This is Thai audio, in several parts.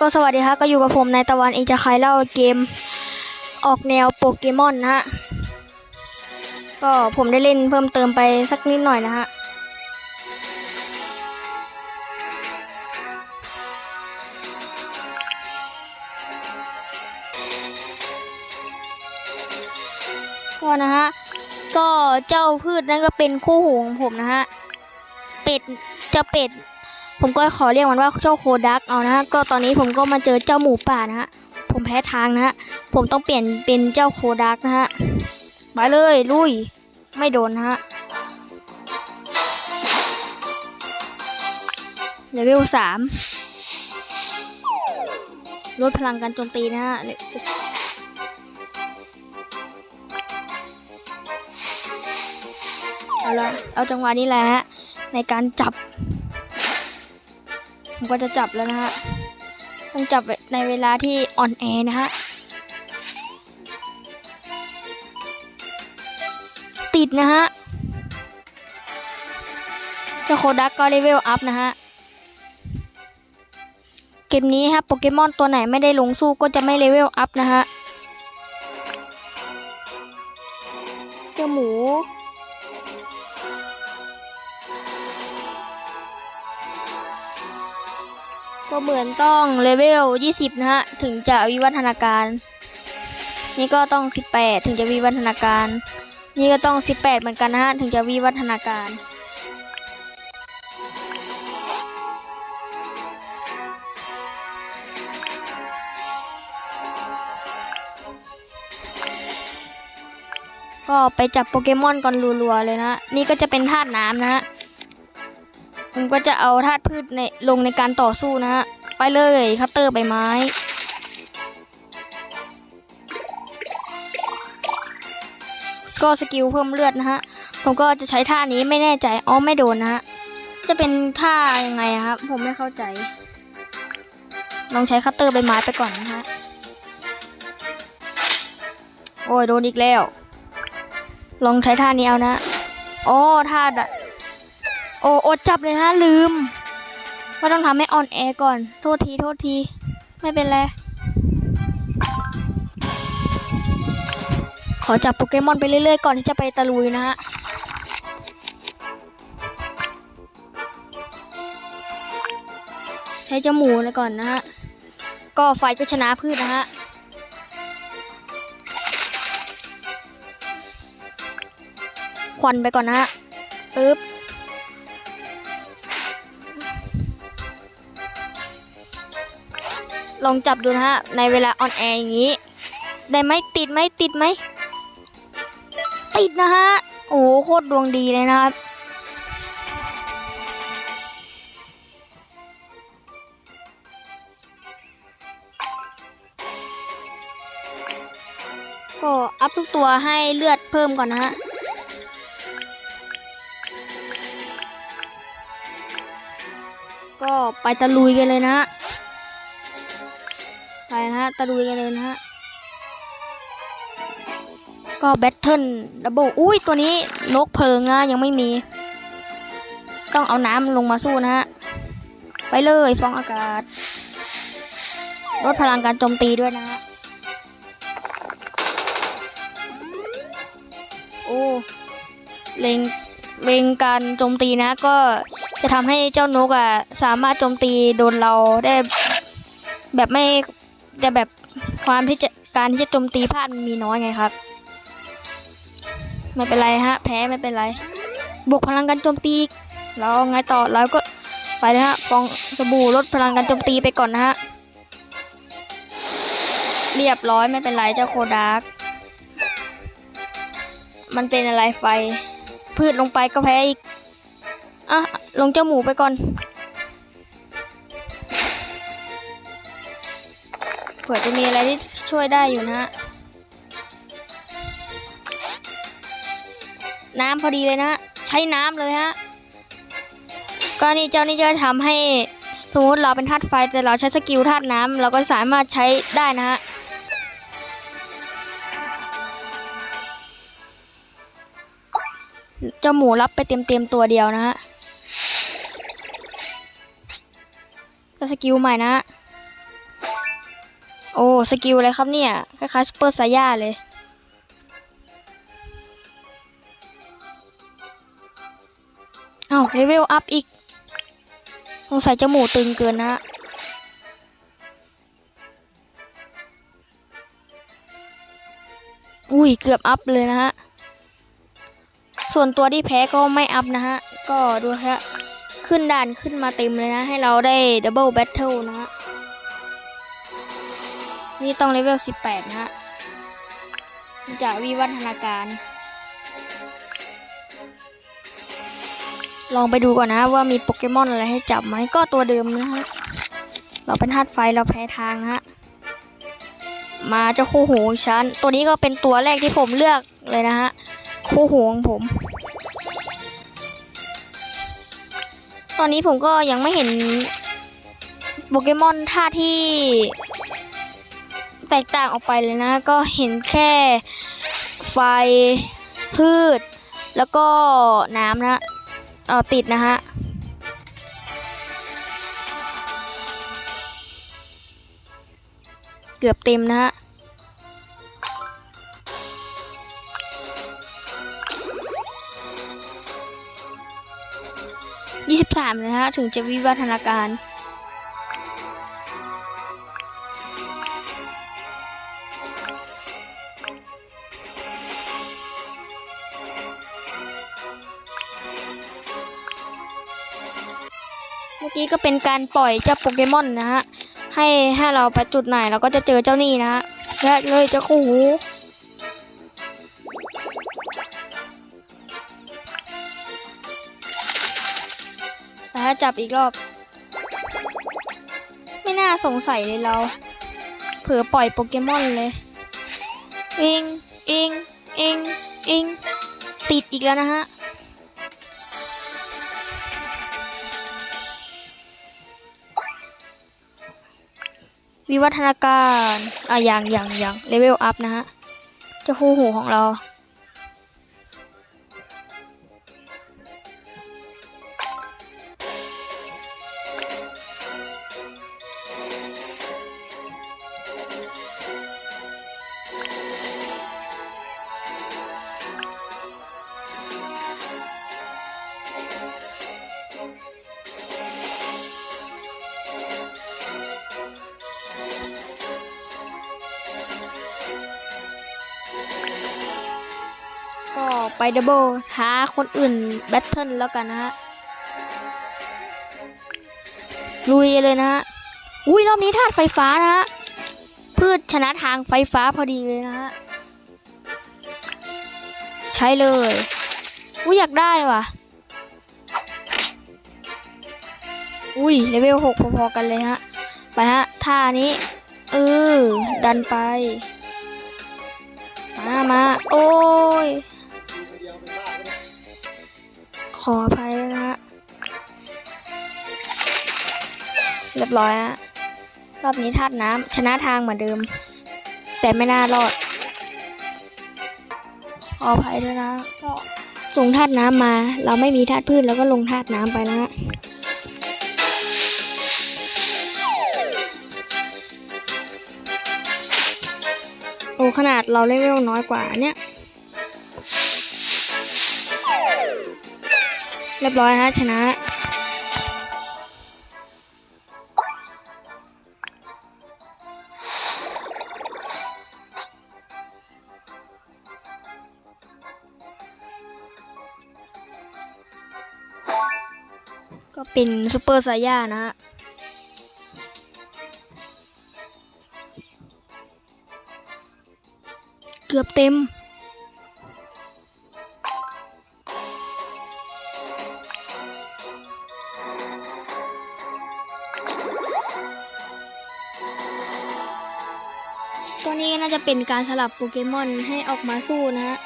ก็สวัสดีครับก็อยู่กับผมนายตะวันเองจะใครเล่าเกมออกแนวโปเกมอนนะฮะ ก็ผมได้เล่นเพิ่มเติมไปสักนิดหน่อยนะฮะ ก็นะฮะ ก็เจ้าพืชนั่นก็เป็นคู่หูของผมนะฮะ เป็ดเจ้าเป็ด ผมก็ขอเรียกมันว่าเจ้าโคดักเอานะฮะก็ตอนนี้ผมก็มาเจอเจ้าหมูป่านะฮะผมแพ้ทางนะฮะผมต้องเปลี่ยนเป็นเจ้าโคดักนะฮะไปเลยลุยไม่โดนนะฮะเลเวลสามลดพลังการโจมตีนะฮะเลสิบเอาละเอาจังหวะนี้แหละฮะในการจับ ผมก็จะจับแล้วนะฮะ ต้องจับในเวลาที่อ่อนแอนะฮะ ติดนะฮะเจ้าโคดักก็เลเวลอัพนะฮะ เกมนี้ครับโปเกมอนตัวไหนไม่ได้ลงสู้ก็จะไม่เลเวลอัพนะฮะ เจ้าหมู ก็เหมือนต้องเลเวล 20 นะฮะ ถึงจะวิวัฒนาการ นี่ก็ต้อง 18 ถึงจะวิวัฒนาการ นี่ก็ต้อง 18 เหมือนกันนะฮะ ถึงจะวิวัฒนาการก็ไปจับโปเกมอนก่อนรัวๆเลยนะฮะนี่ก็จะเป็นธาตุน้ำนะฮะ ผมก็จะเอาธาตุพืชในลงในการต่อสู้นะฮะ ไปเลยคัตเตอร์ใบไม้ ก็สกิลเพิ่มเลือดนะฮะ ผมก็จะใช้ท่านี้ไม่แน่ใจ อ๋อไม่โดนนะฮะ จะเป็นท่ายังไงครับ ผมไม่เข้าใจ ลองใช้คัตเตอร์ใบไม้ไปก่อนนะฮะ โอ้ยโดนอีกแล้ว ลองใช้ท่านี้เอานะอ๋อท่าดะ โอ้อดจับเลยนะลืมว่าต้องทำให้ออนแอร์ก่อน โทษที โทษที ไม่เป็นไร ขอจับโปเกมอนไปเรื่อยๆ ก่อนที่จะไปตะลุยนะฮะใช้จมูกเลยก่อนนะฮะ ก็ไฟก็ชนะพืชนะฮะควันไปก่อนนะฮะปึ๊บ ลองจับดูนะฮะ ในเวลาออนแอร์อย่างนี้ ได้ไหมติดไหมติดไหม ติดนะฮะ โอ้โหโคตรดวงดีเลยนะครับ ก็อัพทุกตัวให้เลือดเพิ่มก่อนนะฮะก็ไปตะลุยกันเลยนะฮะไปนะฮะ ตะลุยกันเลยนะฮะ ก็แบทเทิลดับเบิลอุ้ยตัวนี้นกเพลิงนะยังไม่มี ต้องเอาน้ำลงมาสู้นะฮะ ไปเลยฟองอากาศ ลดพลังการโจมตีด้วยนะฮะ โอ้เล็งเล็งการโจมตีนะก็จะทำให้เจ้านกอะสามารถโจมตีโดนเราได้แบบไม่ จะแบบความที่จะการที่จะโจมตีพลาดมันมีน้อยไงครับ ไม่เป็นไรฮะ แพ้ไม่เป็นไร บวกพลังการโจมตีเราไงต่อเราก็ไปเลยฮะฟองสบู่ลดพลังการโจมตีไปก่อนนะฮะเรียบร้อยไม่เป็นไรเจ้าโคดาร์กมันเป็นอะไรไฟ พืชลงไปก็แพ้อีกอะลงเจ้าหมูไปก่อน ผื่อจะมีอะไรที่ช่วยได้อยู่นะฮะ น้ำพอดีเลยนะฮะใช้น้ำเลยฮะ ก็นี่เจ้านี่จะทำให้สมมติเราเป็นธาตุไฟแต่เราใช้สกิลธาตุน้ำเราก็สามารถใช้ได้นะฮะเจ้าหมูรับไปเต็มเต็มตัวเดียวนะฮะสกิลใหม่นะฮะ โอ้ สกิลอะไรครับเนี่ย คล้ายๆซูเปอร์ไซย่าเลย เอ้าเลเวลอัพอีก สงสัยจะหมูตึงเกินนะฮะอุ้ย เกือบอัพเลยนะฮะ ส่วนตัวที่แพ้ก็ไม่อัพนะฮะ ก็ดูฮะ ขึ้นด่านขึ้นมาเต็มเลยนะ ให้เราได้ดับเบิลแบทเทิลนะฮะ นี่ต้องเลเวล 18 นะฮะจะวิวัฒนาการ ลองไปดูก่อนนะว่ามีโปเกมอนอะไรให้จับไหมก็ตัวเดิมนะฮะ เราเป็นธาตุไฟเราแพ้ทางนะฮะ มาเจ้าคู่หูฉัน ตัวนี้ก็เป็นตัวแรกที่ผมเลือกเลยนะฮะ คู่หูของผม ตอนนี้ผมก็ยังไม่เห็นโปเกมอนท่าที่ แตกต่างออกไปเลยนะ ก็เห็นแค่ไฟพืช แล้วก็น้ำนะเออติดนะฮะเกือบเต็มนะฮะยี่สิบสามนะฮะ ถึงจะวิวัฒนาการ มื่อกี้ก็เป็นการปล่อยเจ้าโปเกมอนนะฮะ ให้ให้เราไปจุดไหนเราก็จะเจอเจ้านี่นะฮะ และเลยเจ้าคู่หูแต่ถ้าจับอีกรอบ ไม่น่าสงสัยเลยเรา เผลอปล่อยโปเกมอนเลย อิง อิง อิง อิง ติดอีกแล้วนะฮะ วิวัฒนาการอะอย่างอย่างอย่างเลเวลอัพนะฮะเจ้าคู่หูของเรา ก็ไปดับเบิลท้าคนอื่นแบทเทิลแล้วกันนะฮะลุยเลยนะฮะอุ้ยรอบนี้ธาตุไฟฟ้านะฮะพืชชนะทางไฟฟ้าพอดีเลยนะฮะใช้เลยอุ้ยอยากได้ว่ะ อุ้ยเลเวลหกพอๆกันเลยฮะ ไปฮะท่านี้ เออ ดันไป มามาโอ้ย ออภัยนะฮะ เรียบร้อยฮะ รอบนี้ธาตุน้ำชนะทางเหมือนเดิม แต่ไม่น่ารอด ขออภัยด้วยนะก็ส่งธาตุน้ำมา เราไม่มีธาตุพืชแล้วก็ลงธาตุน้ำไปนะฮะโอ้ขนาดเราเลเวลน้อยกว่าเนี่ย เรียบร้อยฮะชนะ ก็เป็นซูเปอร์ไซย่านะฮะเกือบเต็ม ตัวนี้น่าจะเป็นการสลับโปเกมอนให้ออกมาสู้นะฮะ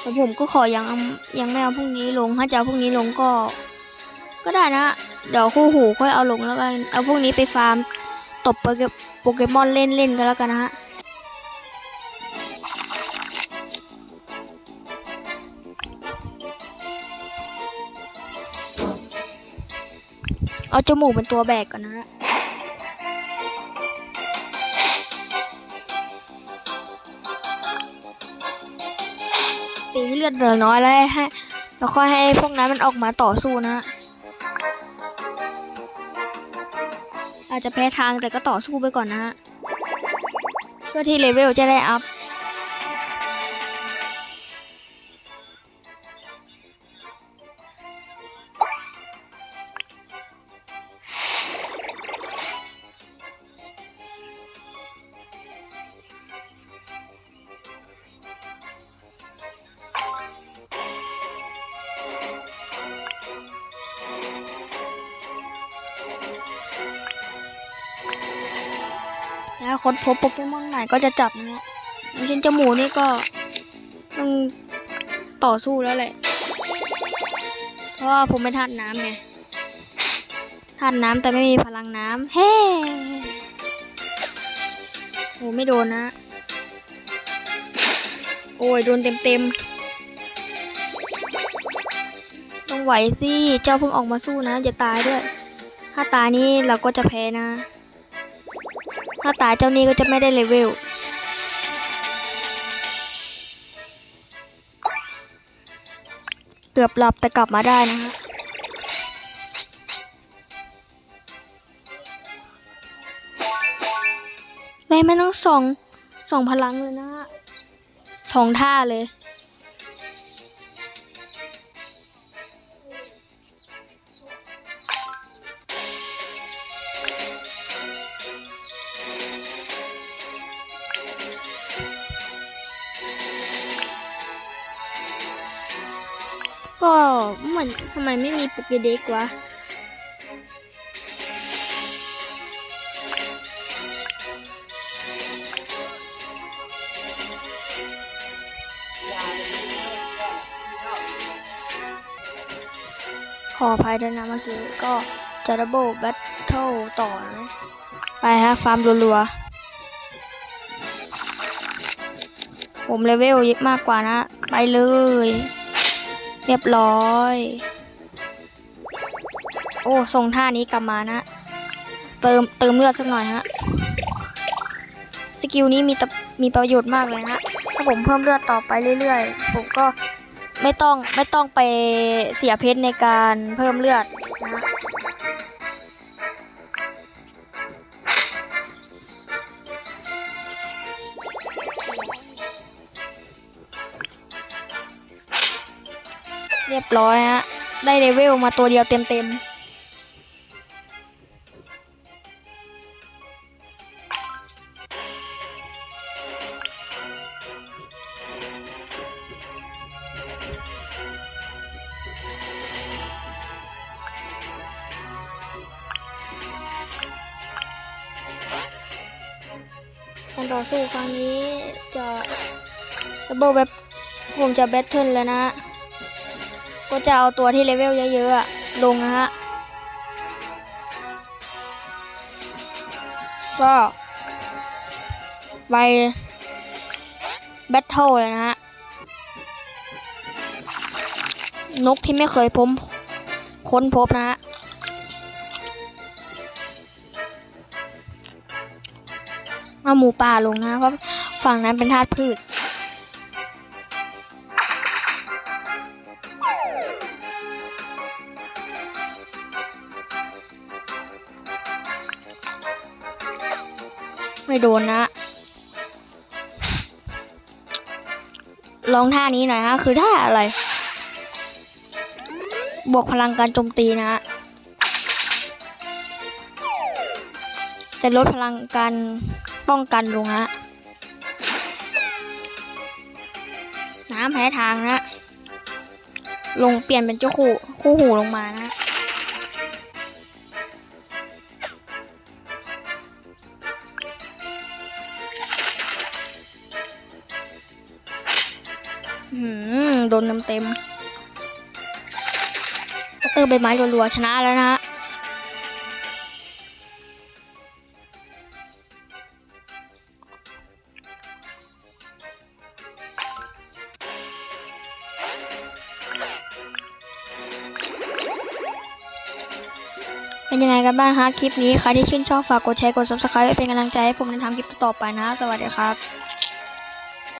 แต่ผมก็ขอยังยังไม่เอาพวกนี้ลง ถ้าจะเอาพวกนี้ลงก็ ก็ได้นะ เดี๋ยวคู่หูค่อยเอาลงแล้วกัน เอาพวกนี้ไปฟาร์มตบโปเกมอนเล่นเล่นกันแล้วกันนะฮะ เอาจมูกเป็นตัวแบกก่อนนะฮะตีเลือดเหลือน้อยแล้วให้แล้วค่อยให้พวกนั้นมันออกมาต่อสู้นะฮะอาจจะแพ้ทางแต่ก็ต่อสู้ไปก่อนนะฮะเพื่อที่เลเวลจะได้อัพ ค้นพบโปเกมอนไหนก็จะจับนะฮะอย่างเช่นเจ้าหมูนี่ก็ต้องต่อสู้แล้วแหละ เพราะว่าผมไม่ทานน้ำไงทานน้ำแต่ไม่มีพลังน้ำเฮ้โหไม่โดนนะ โอ้ยโดนเต็มๆ ต้องไหวสิ เจ้าเพิ่งออกมาสู้นะ อย่าตายด้วย ถ้าตายนี่เราก็จะแพ้นะ ถ้าตายเจ้านี้ก็จะไม่ได้เลเวลเกือบหลับแต่กลับมาได้นะฮะไม่ไม่ต้องส่องสองพลังเลยนะฮะสองท่าเลย ก็เหมือนทำไมไม่มีโปเกเด็กวะขออภัยด้วยนะเมื่อกี้ก็จะดับเบิลแบทเทิลต่อนะไปฮะ ฟาร์มรัวๆ ผมเลเวลเยอะมากกว่านะ ไปเลย เรียบร้อย โอ้ทรงท่านี้กลับมานะ เติมเติมเลือดสักหน่อยฮะ สกิลนี้มีมีประโยชน์มากเลยนะถ้าผมเพิ่มเลือดต่อไปเรื่อยๆ ผมก็ไม่ต้องไม่ต้องไปเสียเพชรในการเพิ่มเลือด รียบร้อยฮะ ได้เลเวลมาตัวเดียวเต็มๆการต่อสู้ครั้งนี้จะระเบิดแบบผมจะแบทเทิลแล้วนะ ก็จะเอาตัวที่เลเวลเยอะๆลงนะฮะ ก็ไปแบทเทิลเลยนะฮะ นกที่ไม่เคยพบค้นพบนะฮะ เอาหมูป่าลงนะเพราะฝั่งนั้นเป็นธาตุพืช โดนนะ ลองท่านี้หน่อยฮะ คือท่าอะไร บวกพลังการโจมตีนะฮะจะลดพลังการป้องกันลงนะน้ำแพ้ทางนะ ลงเปลี่ยนเป็นเจ้าคู่คู่หูลงมานะ โดนเต็มๆก็เตอร์ใบไม้รัวๆชนะแล้วนะฮะเป็นยังไงกันบ้างคะคลิปนี้ใครที่ชื่นชอบฝากกดแชร์กด subscribe เป็นกำลังใจให้ผมในทำคลิปต่อไปนะ สวัสดีครับ